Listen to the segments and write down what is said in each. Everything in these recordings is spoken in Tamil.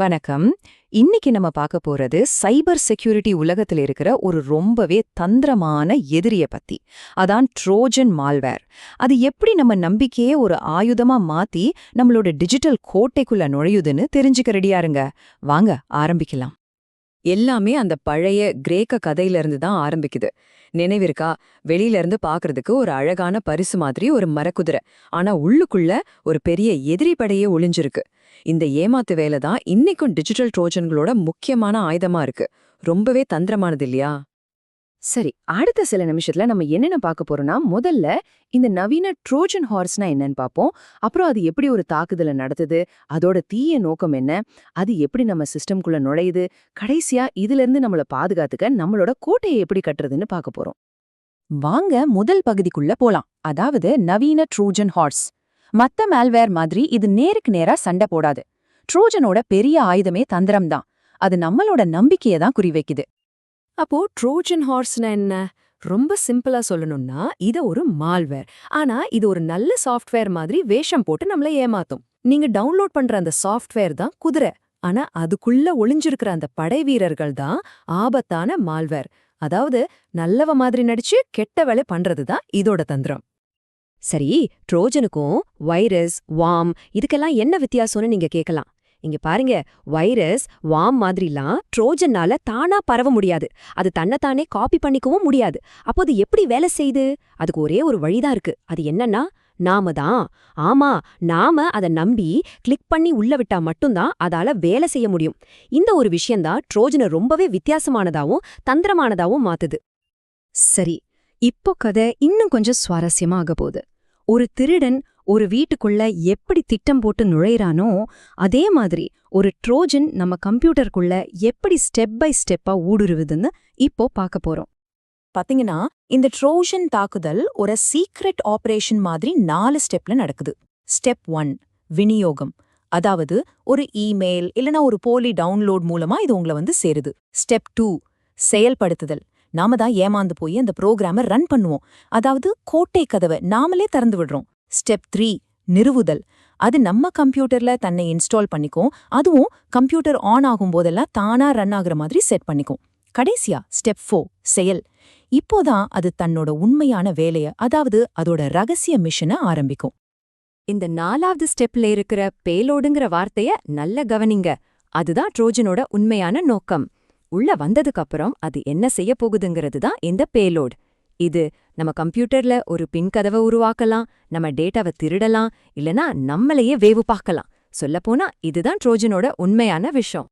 வணக்கம். இன்னைக்கு நம்ம பார்க்க போறது சைபர் செக்யூரிட்டி உலகத்துல இருக்கிற ஒரு ரொம்பவே தந்திரமான எதிரிய பத்தி. அதான் ட்ரோஜன் மால்வேர். அது எப்படி நம்ம நம்பிக்கையே ஒரு ஆயுதமா மாத்தி நம்மளோட டிஜிட்டல் கோட்டைக்குள்ள நுழையுதுன்னு தெரிஞ்சுக்க ரெடியாருங்க. வாங்க ஆரம்பிக்கலாம். எல்லாமே அந்த பழைய கிரேக்க கதையில இருந்து தான் ஆரம்பிக்குது. நினைவிருக்கா வெளியில இருந்து பாக்குறதுக்கு ஒரு அழகான பரிசு மாதிரி ஒரு மரக்குதிரை. ஆனா உள்ளுக்குள்ள ஒரு பெரிய எதிரி படையே ஒளிஞ்சிருக்கு. இந்த ஏமாத்து வேலை தான் இன்னைக்கும் டிஜிட்டல் ட்ரோஜன்களோட முக்கியமான ஆயுதமா இருக்கு. ரொம்பவே தந்திரமானது இல்லையா? சரி அடுத்த சில நிமிஷத்துல நம்ம என்னென்ன பார்க்க போறோம்னா முதல்ல இந்த நவீன ட்ரோஜன் ஹார்ஸ்னா என்னன்னு பார்ப்போம். அப்புறம் அது எப்படி ஒரு தாக்குதலை நடத்துது அதோட தீய நோக்கம் என்ன அது எப்படி நம்ம சிஸ்டம்குள்ள நுழையுது கடைசியா இதுல இருந்து நம்மள பாதுகாத்துக்க நம்மளோட கோட்டையை எப்படி கட்டுறதுன்னு பார்க்க போறோம். வாங்க முதல் பகுதிக்குள்ள போலாம். அதாவது நவீன ட்ரோஜன் ஹார்ஸ். மத்த மேல்வேர் மாதிரி இது நேருக்கு நேரா சண்டை போடாது. ட்ரோஜனோட பெரிய ஆயுதமே தந்திரம் தான் அது நம்மளோட நம்பிக்கையை தான் குறிவைக்குது. அப்போ ட்ரோஜன் ஹார்ஸ்னா என்ன? ரொம்ப சிம்பிளா சொல்லணும்னா இது ஒரு மால்வேர் ஆனா இது ஒரு நல்ல சாஃப்ட்வேர் மாதிரி வேஷம் போட்டு நம்மள ஏமாத்தும். நீங்க டவுன்லோட் பண்ற அந்த சாஃப்ட்வேர் தான் குதிரை. ஆனா அதுக்குள்ள ஒளிஞ்சிருக்கிற அந்த படை வீரர்கள் தான் ஆபத்தான மால்வேர் அதாவது நல்லவ மாதிரி நடிச்சு கெட்ட வேலை பண்றது தான் இதோட தந்திரம். சரி ட்ரோஜனுக்கும் வைரஸ் வாம் இதுக்கெல்லாம் என்ன வித்தியாசம்னு நீங்க கேட்கலாம் இங்க பாருங்க வைரஸ் வாம் மாதிரிலாம் ட்ரோஜன்னால தானா பரவ முடியாது. அது தன்னைத்தானே காப்பி பண்ணிக்கவும் முடியாது. அப்போ அது எப்படி வேலை செய்யுது அதுக்கு ஒரே ஒரு வழிதான் இருக்கு. அது என்னன்னா நாம தான். ஆமா நாம அதை நம்பி கிளிக் பண்ணி உள்ள விட்டா மட்டும்தான் அதால வேலை செய்ய முடியும். இந்த ஒரு விஷயந்தான் ட்ரோஜனை ரொம்பவே வித்தியாசமானதாவும் தந்திரமானதாவும் மாத்துது. சரி இப்போ கதை இன்னும் கொஞ்சம் சுவாரஸ்யமா ஆக போகுது ஒரு திருடன் ஒரு வீட்டுக்குள்ள எப்படி திட்டம் போட்டு நுழையிறானோ அதே மாதிரி ஒரு ட்ரோஜன் நம்ம கம்ப்யூட்டருக்குள்ள எப்படி ஸ்டெப் பை ஸ்டெப்பா ஊடுருவுதுன்னு இப்போ பார்க்க போறோம். பாத்தீங்கன்னா இந்த ட்ரோஜன் தாக்குதல் ஒரு சீக்ரெட் ஆபரேஷன் மாதிரி நாலு ஸ்டெப்ல நடக்குது. ஸ்டெப் ஒன் விநியோகம். அதாவது ஒரு இமெயில் இல்லனா ஒரு போலி டவுன்லோட் மூலமா இது உங்களை வந்து சேருது. ஸ்டெப் டூ செயல்படுத்துதல். நாம தான் ஏமாந்து போய் அந்த புரோகிராம ரன் பண்ணுவோம். அதாவது கோட்டை கதவை நாமளே திறந்து விடுறோம். ஸ்டெப் த்ரீ நிறுவுதல். அது நம்ம கம்ப்யூட்டர்ல தன்னை இன்ஸ்டால் பண்ணிக்கும். அதுவும் கம்ப்யூட்டர் ஆன் ஆகும் போதெல்லாம் தானா ரன் ஆகுற மாதிரி செட் பண்ணிக்கும். கடைசியா ஸ்டெப் ஃபோர் செயல். இப்போதான் அது தன்னோட உண்மையான வேலைய அதாவது அதோட ரகசிய மிஷனை ஆரம்பிக்கும். இந்த நாலாவது ஸ்டெப்ல இருக்கிற பேலோடுங்கிற வார்த்தைய நல்ல கவனிங்க. அதுதான் ட்ரோஜனோட உண்மையான நோக்கம். உள்ள வந்ததுக்கு அப்புறம் அது என்ன செய்ய போகுதுங்கிறது தான் இந்த பேலோட். இது நம்ம கம்ப்யூட்டர்ல ஒரு பின் கதவை உருவாக்கலாம் நம்ம டேட்டாவை திருடலாம் இல்லனா நம்மளையே வேவு பார்க்கலாம். சொல்லப்போனா இதுதான் ட்ரோஜனோட உண்மையான விஷயம்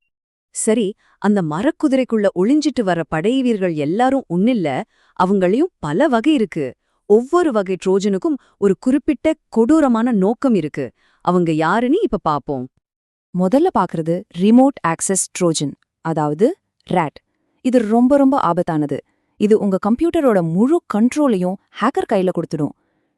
சரி அந்த மரக்குதிரைக்குள்ள ஒளிஞ்சிட்டு வர படைவீர்கள் எல்லாரும் உன்னில்ல அவங்களையும் பல வகை இருக்கு. ஒவ்வொரு வகை ட்ரோஜனுக்கும் ஒரு குறிப்பிட்ட கொடூரமான நோக்கம் இருக்கு. அவங்க யாருன்னு இப்ப பாப்போம். முதல்ல பாக்குறது ரிமோட் ஆக்சஸ் ட்ரோஜன் அதாவது ரேட் இது ரொம்ப ரொம்ப ஆபத்தானது. இது உங்க கம்ப்யூட்டரோட முழு கண்ட்ரோலையும் ஹேக்கர் கையில கொடுத்துடும்.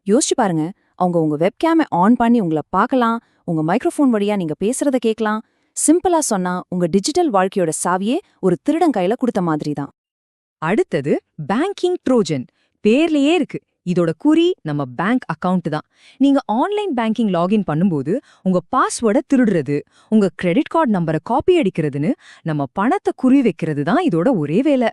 யோசிச்சு பாருங்க. அவங்க உங்க வெப்கேமை ஆன் பண்ணி உங்களை பார்க்கலாம். உங்க மைக்ரோஃபோன் வழியா நீங்க பேசுறத கேட்கலாம் சிம்பிளா சொன்னா உங்க டிஜிட்டல் வாழ்க்கையோட சாவியே ஒரு திருடன் கையில கொடுத்த மாதிரி தான் அடுத்தது பேங்கிங் ட்ரோஜன் பேர்லயே இருக்கு. இதோட குறி நம்ம பேங்க் அக்கவுண்ட் தான். நீங்க ஆன்லைன் பேங்கிங் லாகின் பண்ணும்போது உங்க பாஸ்வேர்டை திருடுறது உங்க கிரெடிட் கார்டு நம்பரை காப்பி அடிக்கிறதுன்னு நம்ம பணத்தை குறி வைக்கிறது தான் இதோட ஒரே வேலை.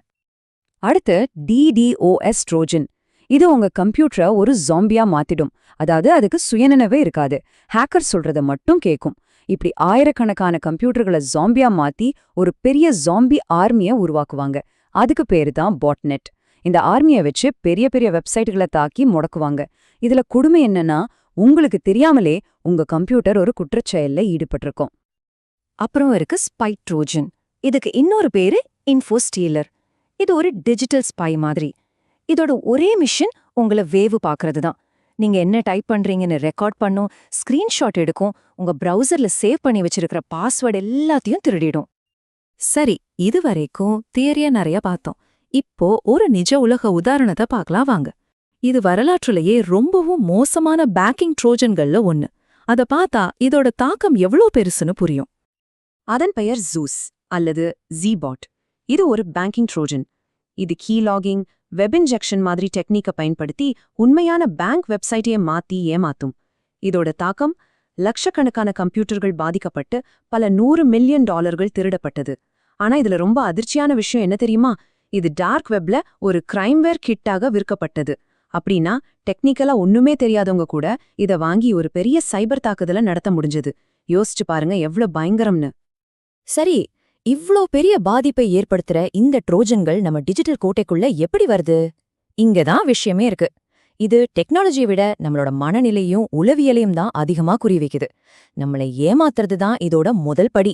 அடுத்து டிடிஓஎஸ் ட்ரோஜன் இது உங்க கம்ப்யூட்டரை ஒரு ஜாம்பியா மாத்திடும். அதாவது அதுக்கு சுயநினைவே இருக்காது. ஹேக்கர் சொல்றத மட்டும் கேட்கும் இப்படி ஆயிரக்கணக்கான கம்ப்யூட்டர்களை ஜாம்பியா மாத்தி ஒரு பெரிய ஜாம்பி ஆர்மிய உருவாக்குவாங்க. அதுக்கு பேரு தான் பாட்நெட் இந்த ஆர்மியை வச்சு பெரிய பெரிய வெப்சைட்டுகளை தாக்கி முடக்குவாங்க. இதுல கொடுமை என்னன்னா உங்களுக்கு தெரியாமலே உங்க கம்ப்யூட்டர் ஒரு குற்றச்செயல்ல ஈடுபட்டிருக்கும். அப்புறம் இருக்கு ஸ்பை ட்ரோஜன் இதுக்கு இன்னொரு பேரு இன்ஃபோஸ்டீலர் இது ஒரு டிஜிட்டல் ஸ்பை மாதிரி. இதோட ஒரே மிஷன் உங்களை வேவு பார்க்கறது தான் நீங்க என்ன டைப் பண்றீங்கன்னு ரெக்கார்ட் பண்ணும் ஸ்கிரீன்ஷாட் எடுக்கும் உங்க ப்ரௌசர்ல சேவ் பண்ணி வச்சிருக்கிற பாஸ்வேர்டு எல்லாத்தையும் திருடிடும். சரி இதுவரைக்கும் தியரியா நிறைய பார்த்தோம். இப்போ ஒரு நிஜ உலக உதாரணத்தை பார்க்கலாம் வாங்க. இது வரலாற்றுலயே ரொம்பவும் மோசமான பேக்கிங் ட்ரோஜன்கள்ல ஒன்னு அத பார்த்தா இதோட தாக்கம் எவ்வளோ பெருசுன்னு புரியும். அதன் பெயர் ஜூஸ் அல்லது ஜீபாட் இது ஒரு பேங்கிங் ட்ரோஜன். இது கீ லாகிங் வெப் இன்ஜெக்ஷன் மாதிரி டெக்னிக்கை பயன்படுத்தி உண்மையான பேங்க் வெப்சைட்டையே மாத்தி ஏமாத்தும். இதோட தாக்கம் லட்சக்கணக்கான கம்ப்யூட்டர்கள் பாதிக்கப்பட்டு பல நூறு மில்லியன் டாலர்கள் திருடப்பட்டது. ஆனா இதுல ரொம்ப அதிர்ச்சியான விஷயம் என்ன தெரியுமா? இது டார்க் வெப்ல ஒரு கிரைம்வேர் கிட்டாக விற்கப்பட்டது. அப்படின்னா டெக்னிக்கலா ஒண்ணுமே தெரியாதவங்க கூட இத வாங்கி ஒரு பெரிய சைபர் தாக்குதலை நடத்த முடிஞ்சது. யோசிச்சு பாருங்க எவ்வளவு பயங்கரம்னு. சரி இவ்ளோ பெரிய பாதிப்பை ஏற்படுத்துற இந்த ட்ரோஜன்கள் நம்ம டிஜிட்டல் கோட்டைக்குள்ள எப்படி வருது? இங்கதான் விஷயமே இருக்கு. இது டெக்னாலஜியை விட நம்மளோட மனநிலையும் உளவியலையும் தான் அதிகமா குறி வைக்குது. நம்மளை ஏமாத்துறது தான் இதோட முதல் படி.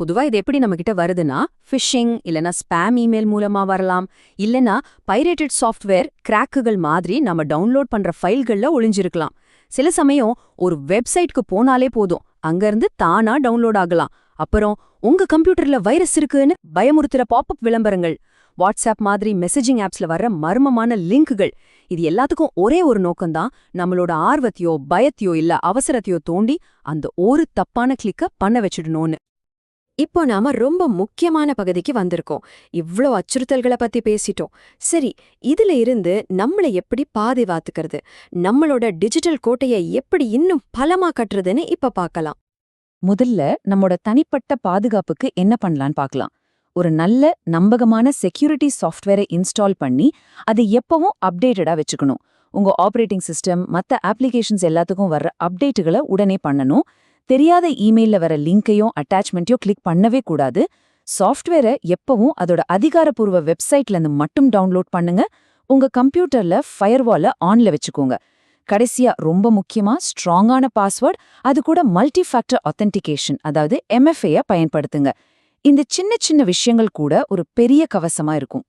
பொதுவா இது எப்படி நம்மகிட்ட வருதுன்னா ஃபிஷிங் இல்லனா ஸ்பாம் இமெயில் மூலமா வரலாம். இல்லனா பைரேட்டட் சாஃப்ட்வேர் கிராக்குகள் மாதிரி நம்ம டவுன்லோட் பண்ற ஃபைல்கள்ல ஒளிஞ்சிருக்கலாம். சில சமயம் ஒரு வெப்சைட்க்கு போனாலே போதும். அங்கிருந்து தானா டவுன்லோட் ஆகலாம். அப்புறம் உங்க கம்ப்யூட்டர்ல வைரஸ் இருக்குன்னு பயமுறுத்துற பாப்அப் விளம்பரங்கள் வாட்ஸ்அப் மாதிரி மெசேஜிங் ஆப்ஸ்ல வர்ற மர்மமான லிங்க்குகள் இது எல்லாத்துக்கும் ஒரே ஒரு நோக்கம்தான். நம்மளோட ஆர்வத்தையோ பயத்தையோ இல்ல அவசரத்தையோ தோண்டி அந்த ஒரு தப்பான கிளிக்க பண்ண வச்சிடணும்னு. இப்போ நாம ரொம்ப முக்கியமான பகுதிக்கு வந்திருக்கோம். இவ்ளோ அச்சுறுத்தல்களை பத்தி பேசிட்டோம். சரி இதுல இருந்து நம்மளை எப்படி பாதுகாத்துக்கிறது? நம்மளோட டிஜிட்டல் கோட்டையை எப்படி இன்னும் பலமா கட்டுறதுன்னு இப்ப பார்க்கலாம். முதல்ல நம்மோட தனிப்பட்ட பாதுகாப்புக்கு என்ன பண்ணலான்னு பார்க்கலாம். ஒரு நல்ல நம்பகமான செக்யூரிட்டி சாஃப்ட்வேரை இன்ஸ்டால் பண்ணி அதை எப்பவும் அப்டேட்டடா வச்சுக்கணும். உங்க ஆபரேட்டிங் சிஸ்டம் மத்த அப்ளிகேஷன்ஸ் எல்லாத்துக்கும் வர்ற அப்டேட்டுகளை உடனே பண்ணணும். தெரியாத இமெயிலில் வர லிங்கையும் அட்டாச்மெண்ட்டையும் கிளிக் பண்ணவே கூடாது. சாஃப்ட்வேரை எப்பவும் அதோட அதிகாரப்பூர்வ வெப்சைட்ல இருந்து மட்டும் டவுன்லோட் பண்ணுங்க. உங்க கம்ப்யூட்டர்ல ஃபயர்வால ஆன்ல வச்சுக்கோங்க. கடைசியா ரொம்ப முக்கியமா ஸ்ட்ராங்கான பாஸ்வேர்ட் அது கூட மல்டி ஃபேக்டர் ஒத்தன்டிகேஷன் அதாவது எம்எஃப்ஏ பயன்படுத்துங்க. இந்த சின்ன சின்ன விஷயங்கள் கூட ஒரு பெரிய கவசமா இருக்கும்.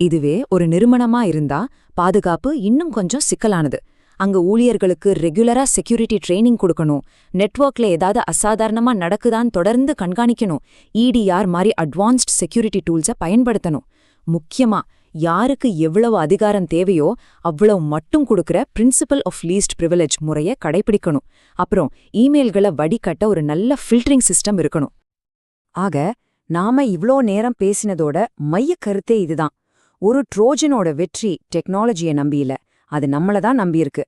இதுவே ஒரு நிறுவனமா இருந்தா பாதுகாப்பு இன்னும் கொஞ்சம் சிக்கலானது. அங்க ஊழியர்களுக்கு ரெகுலரா செக்யூரிட்டி ட்ரைனிங் கொடுக்கணும். நெட்வொர்க்ல ஏதாவது அசாதாரணமா நடக்குதான்னு தொடர்ந்து கண்காணிக்கணும். இடிஆர் மாதிரி அட்வான்ஸ்ட் செக்யூரிட்டி டூல்ஸை பயன்படுத்தணும். முக்கியமா யாருக்கு எவ்வளவு அதிகாரம் தேவையோ அவ்வளவு மட்டும் கொடுக்கிற பிரின்சிபல் ஆஃப் லீஸ்ட் ப்ரிவிலேஜ் முறைய கடைபிடிக்கணும் அப்புறம் இமெயில்களை வடிகட்ட ஒரு நல்ல ஃபில்டரிங் சிஸ்டம் இருக்கணும். ஆக நாம இவ்ளோ நேரம் பேசினதோட மைய கருத்தே இதுதான். ஒரு ட்ரோஜனோட வெற்றி டெக்னாலஜியை நம்பியில. அது நம்மள தான் நம்பியிருக்கு.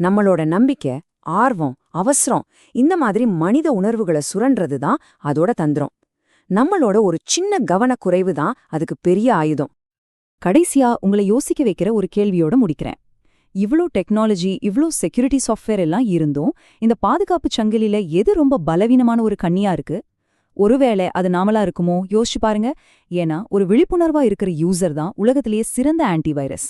நம்மளோட நம்பிக்கை ஆர்வம் அவசரம் இந்த மாதிரி மனித உணர்வுகளை சுரன்றது தான் அதோட தந்திரம். நம்மளோட ஒரு சின்ன கவனக்குறைவு தான் அதுக்கு பெரிய ஆயுதம். கடைசியா உங்களை யோசிக்க வைக்கிற ஒரு கேள்வியோட முடிக்கிறேன். இவ்ளோ டெக்னாலஜி இவ்ளோ செக்யூரிட்டி சாஃப்ட்வேர் எல்லாம் இருந்தும் இந்த பாதுகாப்பு சங்கிலில எது ரொம்ப பலவீனமான ஒரு கண்ணியா இருக்கு? ஒருவேளை அது நாமளா இருக்குமோ? யோசிச்சு பாருங்க. ஏன்னா ஒரு விழிப்புணர்வா இருக்கிற யூசர் தான் உலகத்திலேயே சிறந்த ஆன்டிவைரஸ்.